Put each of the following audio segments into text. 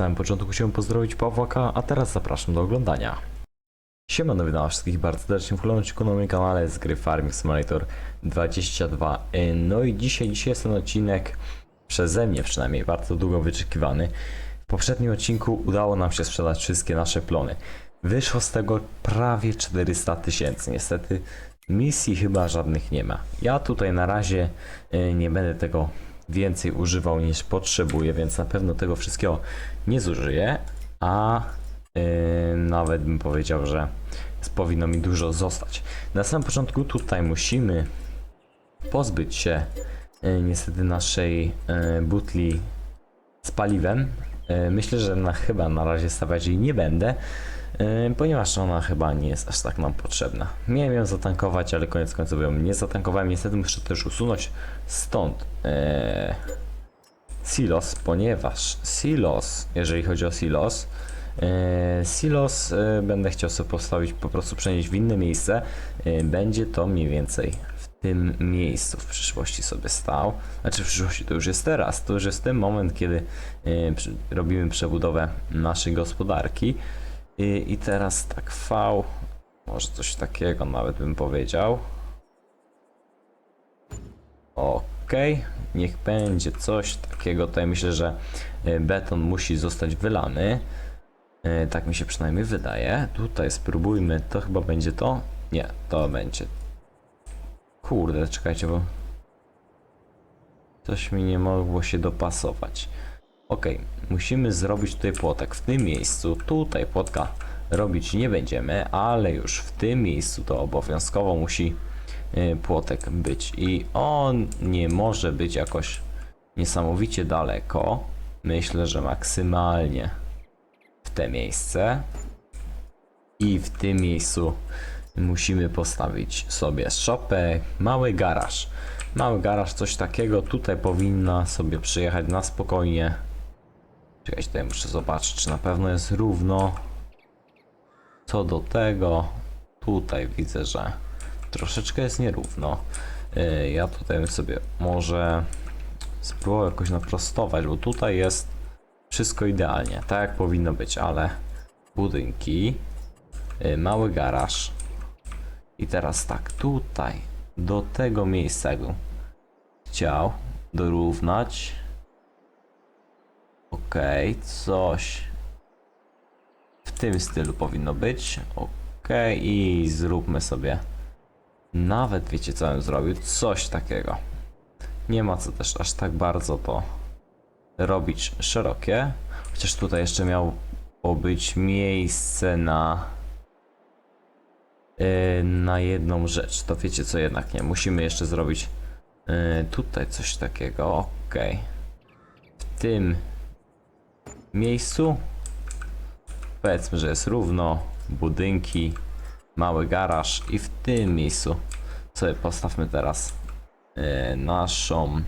samym początku chciałem pozdrowić Pawłaka, a teraz zapraszam do oglądania. Siemano, witam wszystkich bardzo serdecznie w kolejnym na moim kanale z gry Farming Simulator 22. Yy, No i dzisiaj, dzisiaj jest ten odcinek przeze mnie przynajmniej bardzo długo wyczekiwany. W poprzednim odcinku udało nam się sprzedać wszystkie nasze plony. Wyszło z tego prawie 400 tysięcy. Niestety misji chyba żadnych nie ma. Ja tutaj na razie yy, nie będę tego więcej używał niż potrzebuję, więc na pewno tego wszystkiego nie zużyję, a yy, nawet bym powiedział, że powinno mi dużo zostać. Na samym początku tutaj musimy pozbyć się yy, niestety naszej yy, butli z paliwem. Yy, myślę, że na, chyba na razie stawiać jej nie będę, ponieważ ona chyba nie jest aż tak nam potrzebna. Miałem ją zatankować, ale koniec końców ją nie zatankowałem. Niestety muszę też usunąć stąd yy, silos, ponieważ silos, jeżeli chodzi o silos, yy, silos yy, będę chciał sobie postawić, po prostu przenieść w inne miejsce. Yy, będzie to mniej więcej w tym miejscu w przyszłości sobie stał. Znaczy w przyszłości to już jest teraz, to już jest ten moment, kiedy przy, robimy przebudowę naszej gospodarki. Yy, I teraz tak V, może coś takiego nawet bym powiedział. Okej, niech będzie coś takiego. Tutaj myślę, że e, beton musi zostać wylany. E, Tak mi się przynajmniej wydaje. Tutaj spróbujmy. To chyba będzie to? Nie, to będzie. Kurde, czekajcie, bo coś mi nie mogło się dopasować. Okej, musimy zrobić tutaj płotek w tym miejscu. Tutaj płotka robić nie będziemy, ale już w tym miejscu to obowiązkowo musi y, płotek być i on nie może być jakoś niesamowicie daleko. Myślę, że maksymalnie w te miejsce. I w tym miejscu musimy postawić sobie szopę, mały garaż. Mały garaż, coś takiego. Tutaj powinna sobie przyjechać na spokojnie. Czekajcie, tutaj muszę zobaczyć, czy na pewno jest równo. Co do tego, tutaj widzę, że troszeczkę jest nierówno. Yy, Ja tutaj sobie może spróbował jakoś naprostować, bo tutaj jest wszystko idealnie, tak jak powinno być, ale budynki, yy, mały garaż i teraz tak, tutaj do tego miejsca jakbym chciał dorównać. Okej, coś w tym stylu powinno być. Okej, i zróbmy sobie. Nawet wiecie co bym zrobił? Coś takiego. Nie ma co też aż tak bardzo to robić szerokie. Chociaż tutaj jeszcze miało być miejsce na yy, na jedną rzecz. To wiecie co jednak nie. Musimy jeszcze zrobić yy, tutaj coś takiego. Okej. W tym miejscu powiedzmy, że jest równo, budynki, mały garaż i w tym miejscu sobie postawmy teraz e, naszą,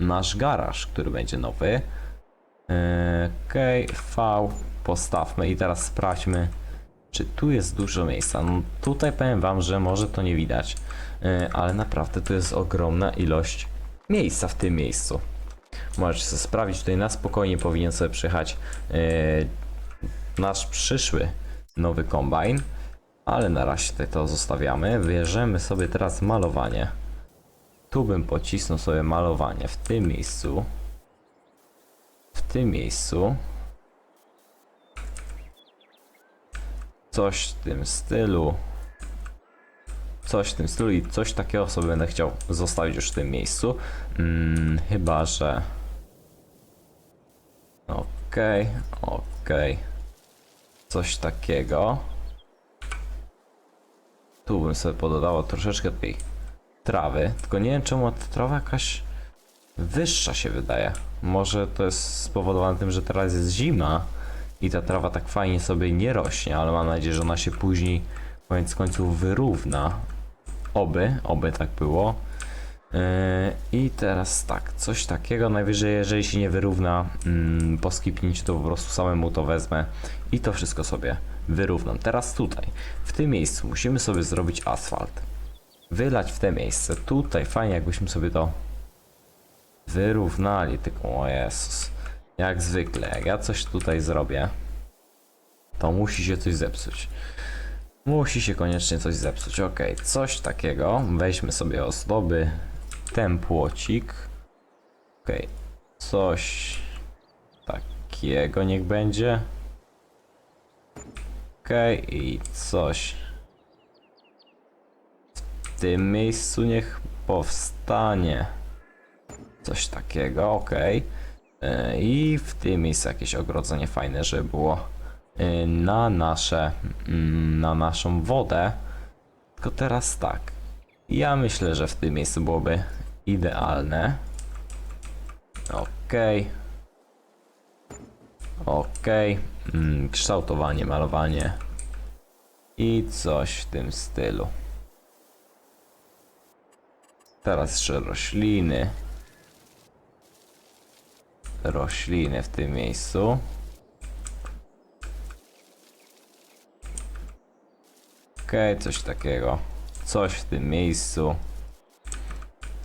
nasz garaż, który będzie nowy. E, Okej, V postawmy i teraz sprawdźmy, czy tu jest dużo miejsca. No, tutaj powiem wam, że może to nie widać, e, ale naprawdę tu jest ogromna ilość miejsca w tym miejscu. Możecie sobie sprawdzić, tutaj na spokojnie powinien sobie przyjechać e, nasz przyszły nowy kombajn, ale na razie to zostawiamy. Bierzemy sobie teraz malowanie. Tu bym pocisnął sobie malowanie w tym miejscu. W tym miejscu. Coś w tym stylu. Coś w tym stylu i coś takiego sobie będę chciał zostawić już w tym miejscu. Mm, chyba, że... Okej, okej coś takiego. Tu bym sobie pododało troszeczkę tej trawy, tylko nie wiem czemu ta trawa jakaś wyższa się wydaje. Może to jest spowodowane tym, że teraz jest zima i ta trawa tak fajnie sobie nie rośnie, ale mam nadzieję, że ona się później koniec końców wyrówna. Oby, oby tak było. Yy, I teraz tak, coś takiego, najwyżej jeżeli się nie wyrówna mm, po skipnięciu, to po prostu samemu to wezmę i to wszystko sobie wyrównam. Teraz tutaj, w tym miejscu musimy sobie zrobić asfalt. Wylać w te miejsce. Tutaj fajnie jakbyśmy sobie to wyrównali, tylko o Jezus. Jak zwykle, jak ja coś tutaj zrobię, to musi się coś zepsuć. Musi się koniecznie coś zepsuć. Ok, coś takiego. Weźmy sobie ozdoby. Ten płocik. Ok, coś takiego niech będzie. Ok, i coś w tym miejscu niech powstanie. Coś takiego, ok. I w tym miejscu jakieś ogrodzenie fajne, żeby było e, na nasze, mm, na naszą wodę. Tylko teraz tak. Ja myślę, że w tym miejscu byłoby idealne. Ok. Ok. Mm, kształtowanie, malowanie. I coś w tym stylu. Teraz jeszcze rośliny. Rośliny w tym miejscu. Okej, coś takiego. Coś w tym miejscu.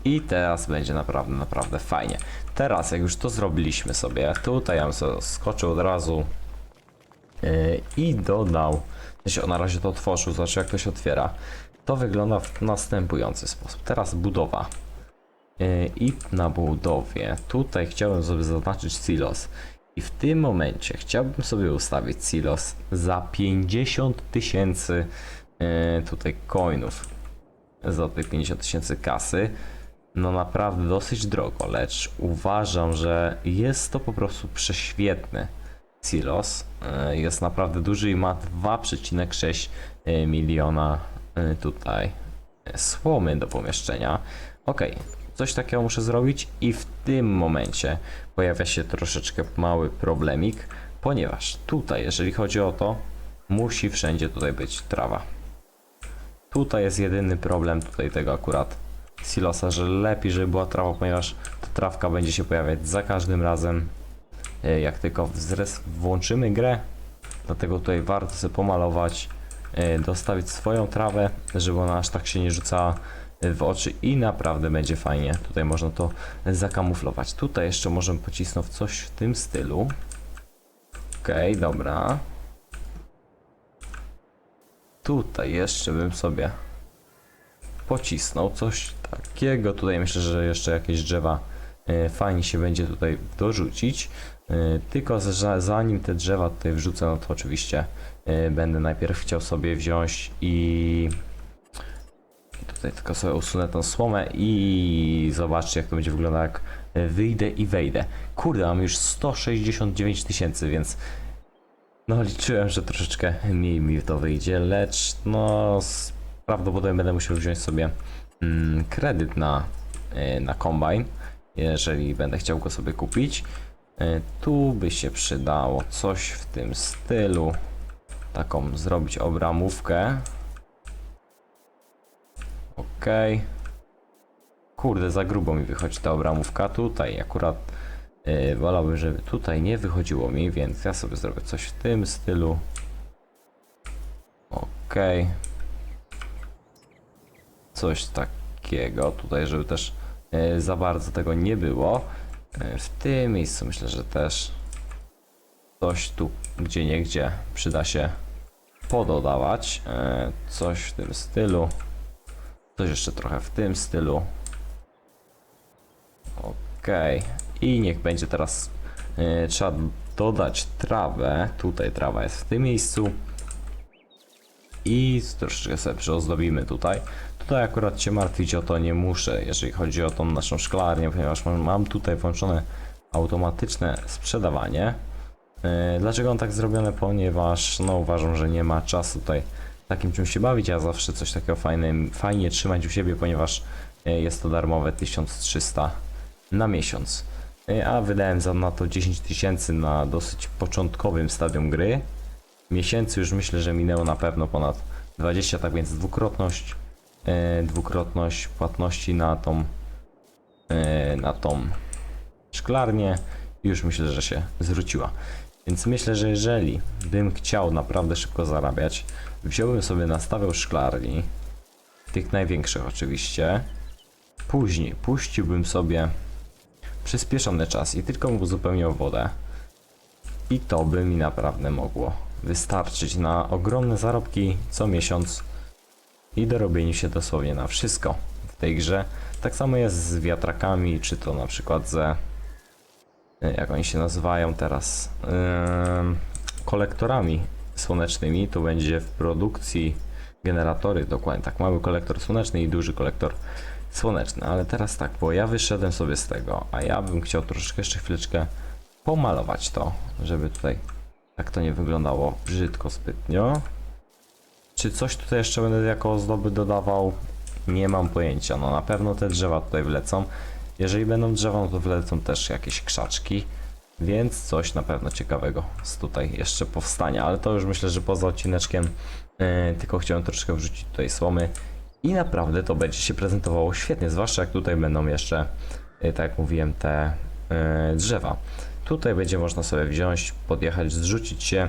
I teraz będzie naprawdę, naprawdę fajnie. Teraz, jak już to zrobiliśmy sobie, tutaj ja bym sobie skoczył od razu yy, i dodał. w sensie, Na razie to otworzył, zobaczcie jak to się otwiera. To wygląda w następujący sposób. Teraz budowa. Yy, I na budowie tutaj chciałbym sobie zaznaczyć silos. I w tym momencie chciałbym sobie ustawić silos za 50 tysięcy yy, tutaj coinów. Za te 50 tysięcy kasy. No naprawdę dosyć drogo, lecz uważam, że jest to po prostu prześwietny silos. Yy, Jest naprawdę duży i ma 2,6 yy, miliona tutaj słomy do pomieszczenia. Ok, coś takiego muszę zrobić i w tym momencie pojawia się troszeczkę mały problemik, ponieważ tutaj, jeżeli chodzi o to, musi wszędzie tutaj być trawa. Tutaj jest jedyny problem tutaj tego akurat silosa, że lepiej, żeby była trawa, ponieważ ta trawka będzie się pojawiać za każdym razem, e, jak tylko włączymy grę. Dlatego tutaj warto sobie pomalować, e, dostawić swoją trawę, żeby ona aż tak się nie rzucała e, w oczy i naprawdę będzie fajnie. Tutaj można to zakamuflować. Tutaj jeszcze możemy pocisnąć coś w tym stylu. Okej, dobra. Tutaj jeszcze bym sobie pocisnął coś takiego. Tutaj myślę, że jeszcze jakieś drzewa e, fajnie się będzie tutaj dorzucić. E, Tylko zanim te drzewa tutaj wrzucę, no to oczywiście e, będę najpierw chciał sobie wziąć i tutaj tylko sobie usunę tą słomę i zobaczcie jak to będzie wyglądać jak wyjdę i wejdę. Kurde, mam już 169 tysięcy, więc no liczyłem, że troszeczkę mniej mi to wyjdzie, lecz no prawdopodobnie będę musiał wziąć sobie mm, kredyt na, y, na kombajn, jeżeli będę chciał go sobie kupić. Y, tu by się przydało coś w tym stylu, taką zrobić obramówkę. Okej. Kurde, za grubo mi wychodzi ta obramówka. Tutaj akurat yy, wolałbym, żeby tutaj nie wychodziło mi, więc ja sobie zrobię coś w tym stylu. Okej. Coś takiego tutaj, żeby też yy, za bardzo tego nie było. Yy, w tym miejscu myślę, że też coś tu gdzie niegdzie przyda się pododawać. Coś w tym stylu. Coś jeszcze trochę w tym stylu. Okej. I niech będzie teraz. e, trzeba dodać trawę. Tutaj trawa jest w tym miejscu. I troszeczkę sobie przyozdobimy tutaj. Tutaj akurat się martwić o to nie muszę, jeżeli chodzi o tą naszą szklarnię, ponieważ mam, tutaj włączone automatyczne sprzedawanie. E, Dlaczego on tak zrobione? Ponieważ no uważam, że nie ma czasu tutaj takim czymś się bawić, a zawsze coś takiego fajne, fajnie trzymać u siebie, ponieważ e, jest to darmowe 1300 na miesiąc. E, A wydałem za na to 10 tysięcy na dosyć początkowym stadium gry. Miesięcy już myślę, że minęło na pewno ponad 20, tak więc dwukrotność, e, dwukrotność płatności na tą, e, na tą szklarnię już myślę, że się zwróciła. Więc myślę, że jeżeli bym chciał naprawdę szybko zarabiać, wziąłbym sobie nastawiał szklarni, tych największych oczywiście, później puściłbym sobie przyspieszony czas i tylko bym uzupełniał wodę. I to by mi naprawdę mogło wystarczyć na ogromne zarobki co miesiąc i dorobieniu się dosłownie na wszystko w tej grze. Tak samo jest z wiatrakami, czy to na przykład ze. e, Jak oni się nazywają teraz? Ym, kolektorami słonecznymi. Tu będzie w produkcji generatory, dokładnie tak. Mały kolektor słoneczny i duży kolektor słoneczny. Ale teraz tak, bo ja wyszedłem sobie z tego, a ja bym chciał troszeczkę jeszcze chwileczkę pomalować to, żeby tutaj tak to nie wyglądało brzydko zbytnio. Czy coś tutaj jeszcze będę jako ozdoby dodawał? Nie mam pojęcia. No na pewno te drzewa tutaj wlecą. Jeżeli będą drzewa, no to wlecą też jakieś krzaczki. Więc coś na pewno ciekawego z tutaj jeszcze powstanie. Ale to już myślę, że poza odcineczkiem e, tylko chciałem troszeczkę wrzucić tutaj słomy. I naprawdę to będzie się prezentowało świetnie. Zwłaszcza jak tutaj będą jeszcze, e, tak jak mówiłem, te e, drzewa. Tutaj będzie można sobie wziąć, podjechać, zrzucić się.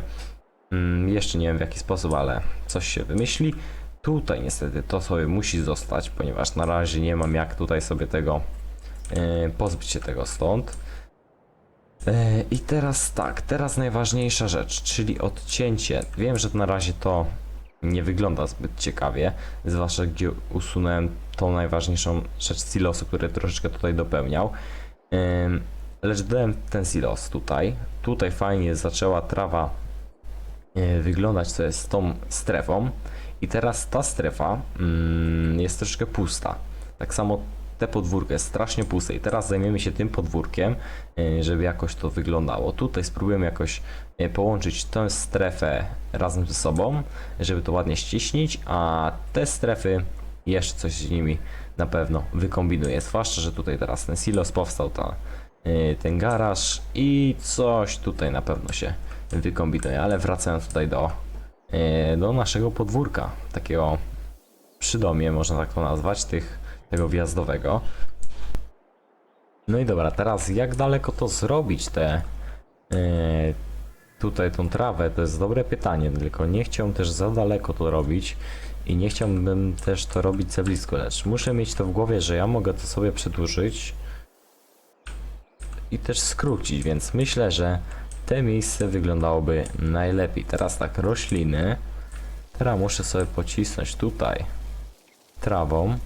Mm, jeszcze nie wiem w jaki sposób, ale coś się wymyśli. Tutaj niestety to sobie musi zostać, ponieważ na razie nie mam jak tutaj sobie tego e, pozbyć się tego stąd. I teraz tak, teraz najważniejsza rzecz, czyli odcięcie. Wiem, że na razie to nie wygląda zbyt ciekawie, zwłaszcza gdzie usunąłem tą najważniejszą rzecz silosu, który troszeczkę tutaj dopełniał. Lecz dodałem ten silos tutaj. Tutaj fajnie zaczęła trawa e, wyglądać co jest z tą strefą. I teraz ta strefa mm, jest troszeczkę pusta. Tak samo te podwórko jest strasznie puste i teraz zajmiemy się tym podwórkiem, e, żeby jakoś to wyglądało. Tutaj spróbujemy jakoś e, połączyć tę strefę razem ze sobą, żeby to ładnie ściśnić, a te strefy jeszcze coś z nimi na pewno wykombinuję. Zwłaszcza, że tutaj teraz ten silos powstał, ta, e, ten garaż i coś tutaj na pewno się wykombinuje. Ale wracając tutaj do, do naszego podwórka, takiego przydomie, można tak to nazwać, tych, tego wjazdowego. No i dobra, teraz jak daleko to zrobić te e, tutaj tą trawę? To jest dobre pytanie, tylko nie chciałbym też za daleko to robić i nie chciałbym też to robić za blisko, lecz muszę mieć to w głowie, że ja mogę to sobie przedłużyć i też skrócić, więc myślę, że te miejsce wyglądałoby najlepiej. Teraz tak, rośliny. Teraz muszę sobie pocisnąć tutaj trawą.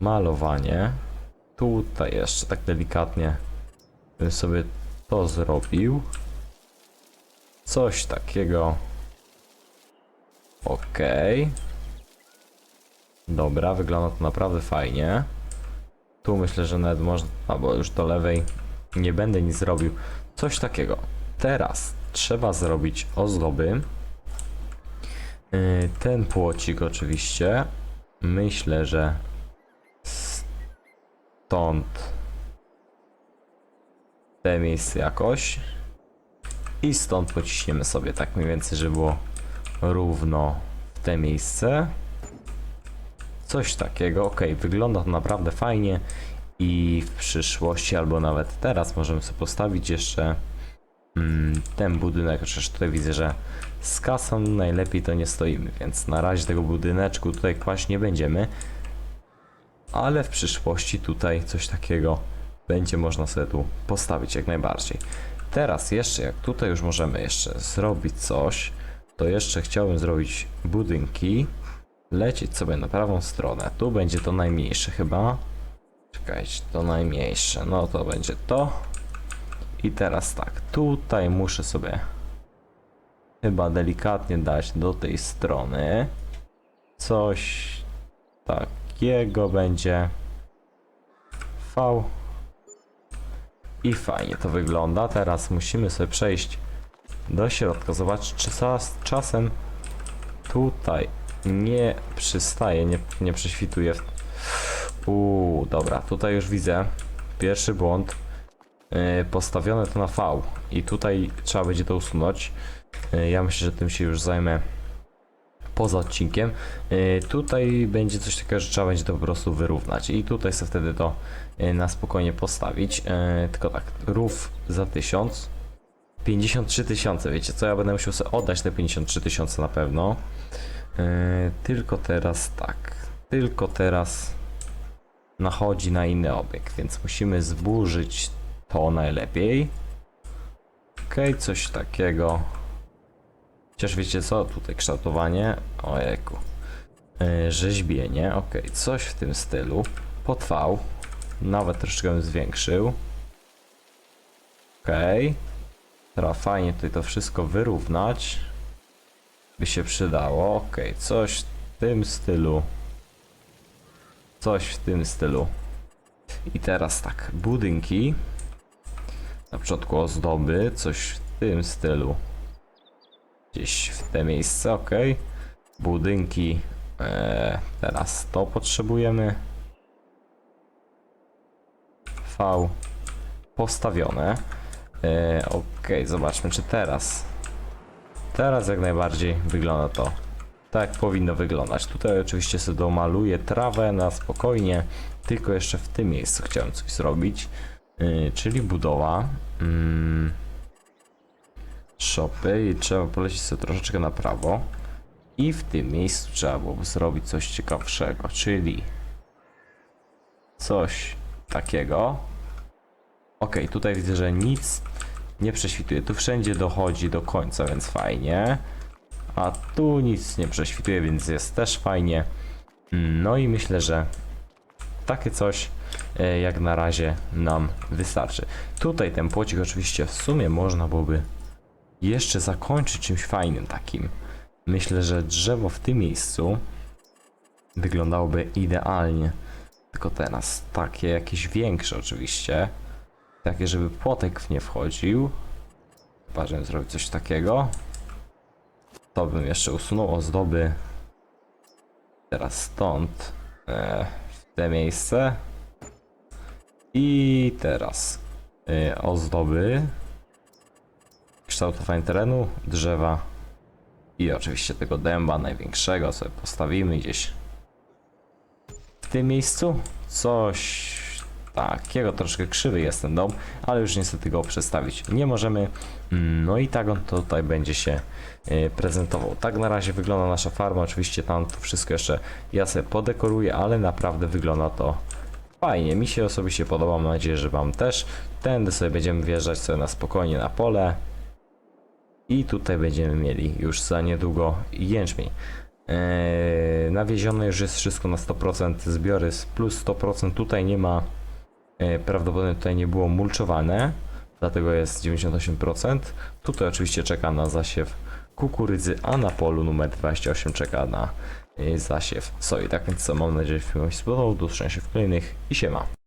Malowanie. Tutaj jeszcze tak delikatnie bym sobie to zrobił. Coś takiego. Okej. Dobra, wygląda to naprawdę fajnie. Tu myślę, że nawet można, albo już do lewej nie będę nic zrobił. Coś takiego. Teraz trzeba zrobić ozdoby. Yy, Ten płocik oczywiście. Myślę, że stąd te miejsce jakoś. I stąd pociśniemy sobie tak mniej więcej, żeby było równo w te miejsce. Coś takiego, ok, wygląda to naprawdę fajnie i w przyszłości albo nawet teraz możemy sobie postawić jeszcze mm, ten budynek, chociaż tutaj widzę, że z kasą najlepiej to nie stoimy, więc na razie tego budyneczku tutaj kłaść nie będziemy, ale w przyszłości tutaj coś takiego będzie można sobie tu postawić jak najbardziej. Teraz jeszcze, jak tutaj już możemy jeszcze zrobić coś, to jeszcze chciałbym zrobić budynki, lecieć sobie na prawą stronę. Tu będzie to najmniejsze chyba. Czekajcie, to najmniejsze. No to będzie to. I teraz tak, tutaj muszę sobie chyba delikatnie dać do tej strony. Coś takiego będzie. V. I fajnie to wygląda. Teraz musimy sobie przejść do środka. Zobaczyć, czy czas, czasem tutaj nie przystaje, nie, nie prześwituje. Uuu, dobra, tutaj już widzę pierwszy błąd. Yy, postawione to na V i tutaj trzeba będzie to usunąć. Yy, ja myślę, że tym się już zajmę poza odcinkiem. Yy, tutaj będzie coś takiego, że trzeba będzie to po prostu wyrównać i tutaj sobie wtedy to yy, na spokojnie postawić. Yy, tylko tak, rów za 1000. 53 tysiące, wiecie co, ja będę musiał sobie oddać te 53 tysiące na pewno. Tylko teraz tak, tylko teraz nachodzi na inny obiekt, więc musimy zburzyć to najlepiej. Okej, coś takiego. Chociaż wiecie co? Tutaj kształtowanie. Ojejku. Yy, rzeźbienie. Okej, coś w tym stylu. Potrwał. Nawet troszeczkę bym zwiększył. Okej. Teraz fajnie tutaj to wszystko wyrównać. By się przydało. Okej, coś w tym stylu. Coś w tym stylu. I teraz tak, budynki. Na początku ozdoby, coś w tym stylu. Gdzieś w te miejsce, ok. Budynki. E, teraz to potrzebujemy. V postawione. E, ok, zobaczmy czy teraz. Teraz jak najbardziej wygląda to tak powinno wyglądać. Tutaj oczywiście sobie domaluję trawę na spokojnie, tylko jeszcze w tym miejscu chciałem coś zrobić, yy, czyli budowa. Mm, shopy i trzeba polecieć sobie troszeczkę na prawo. I w tym miejscu trzeba byłoby zrobić coś ciekawszego, czyli coś takiego. Ok, tutaj widzę, że nic nie prześwituje. Tu wszędzie dochodzi do końca, więc fajnie. A tu nic nie prześwituje, więc jest też fajnie. No i myślę, że takie coś e, jak na razie nam wystarczy. Tutaj ten płocik oczywiście w sumie można byłoby jeszcze zakończyć czymś fajnym takim. Myślę, że drzewo w tym miejscu wyglądałoby idealnie. Tylko teraz takie jakieś większe oczywiście. Takie, żeby płotek w nie wchodził. Chyba, żebym zrobił coś takiego. To bym jeszcze usunął ozdoby. Teraz stąd. E, w te miejsce. I teraz e, ozdoby. Kształtowanie terenu, drzewa. I oczywiście tego dęba największego sobie postawimy gdzieś w tym miejscu. Coś takiego, troszkę krzywy jest ten dom, ale już niestety go przestawić nie możemy. No i tak on tutaj będzie się e, prezentował. Tak na razie wygląda nasza farma. Oczywiście tam to wszystko jeszcze ja sobie podekoruję, ale naprawdę wygląda to fajnie. Mi się osobiście podoba, mam nadzieję, że Wam też. Tędy sobie będziemy wjeżdżać sobie na spokojnie na pole. I tutaj będziemy mieli już za niedługo jęczmień. Eee, nawiezione już jest wszystko na 100%, zbiory z plus 100%, tutaj nie ma, e, prawdopodobnie tutaj nie było mulczowane, dlatego jest 98%. Tutaj oczywiście czeka na zasiew kukurydzy, a na polu numer 28 czeka na e, zasiew soi. Tak więc co, mam nadzieję, że film się spodobał, do się w kolejnych i siema.